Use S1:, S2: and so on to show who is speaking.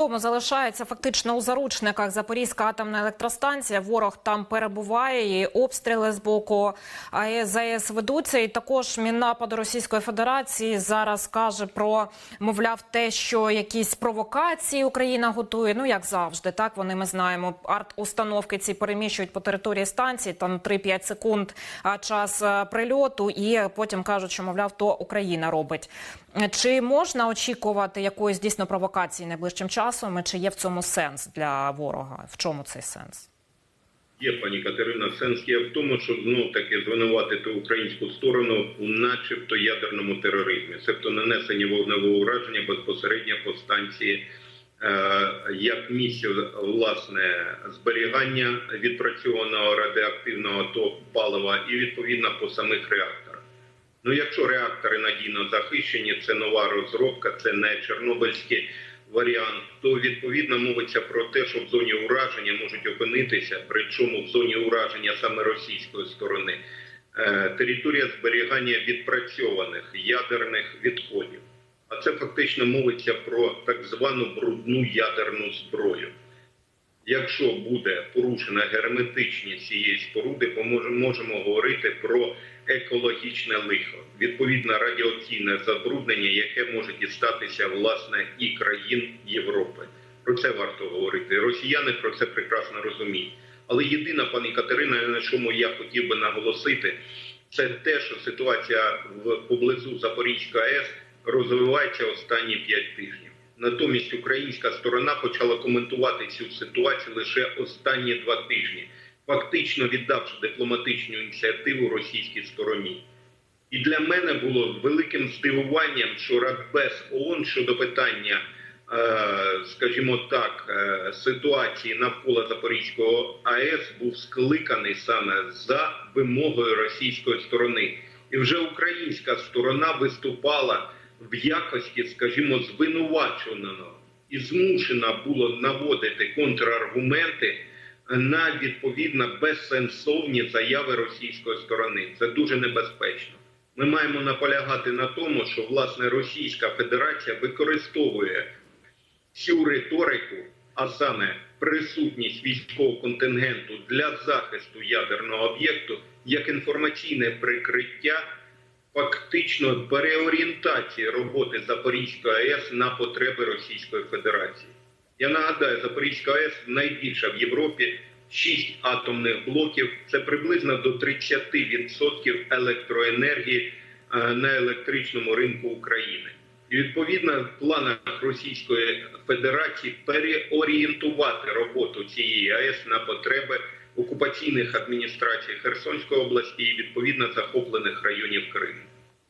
S1: Тому залишається фактично у заручниках Запорізька атомна електростанція. Ворог там перебуває. і Обстріли з боку АЕС ведуться. І також Міннапад Російської Федерації зараз каже про мовляв те, що якісь провокації Україна готує. Ну як завжди, так вони ми знаємо. Арт-установки ці переміщують по території станції. Там 3-5 секунд час прильоту, і потім кажуть, що мовляв, то Україна робить. Чи можна очікувати якоїсь дійсно провокації найближчим часом? Чи є в цьому сенс для ворога? В чому цей сенс?
S2: Є, пані Катерина, сенс є в тому, щоб знов таки звинуватити українську сторону у начебто ядерному тероризмі, тобто нанесення вогневого ураження безпосередньо по станції е, як місце власне зберігання відпрацьованого радіоактивного палива і відповідно по самих реакторах. Ну, якщо реактори надійно захищені, це нова розробка, це не чорнобильський варіант, то відповідно мовиться про те, що в зоні ураження можуть опинитися, причому в зоні ураження саме російської сторони, е, територія зберігання відпрацьованих ядерних відходів. А це фактично мовиться про так звану брудну ядерну зброю. Якщо буде порушена герметичність цієї споруди, може- можемо говорити про екологічне лихо, відповідно радіаційне забруднення, яке може дістатися власне і країн Європи. Про це варто говорити. Росіяни про це прекрасно розуміють. Але єдина, пані Катерина, на чому я хотів би наголосити, це те, що ситуація в поблизу Запорізької АЕС розвивається останні п'ять тижнів. Натомість українська сторона почала коментувати цю ситуацію лише останні два тижні, фактично віддавши дипломатичну ініціативу російській стороні. І для мене було великим здивуванням, що Радбез ООН щодо питання, е, скажімо так, е, ситуації навколо Запорізького АЕС був скликаний саме за вимогою російської сторони, і вже українська сторона виступала в якості, скажімо, звинуваченого і змушена було наводити контраргументи на відповідно безсенсовні заяви російської сторони. Це дуже небезпечно. Ми маємо наполягати на тому, що власне Російська Федерація використовує цю риторику, а саме присутність військового контингенту для захисту ядерного об'єкту, як інформаційне прикриття фактично переорієнтації роботи Запорізької АЕС на потреби Російської Федерації. Я нагадаю, Запорізька АЕС найбільша в Європі. Шість атомних блоків це приблизно до 30% електроенергії е, на електричному ринку України. І відповідно в планах Російської Федерації переорієнтувати роботу цієї АЕС на потреби окупаційних адміністрацій Херсонської області і відповідно захоплених районів Криму.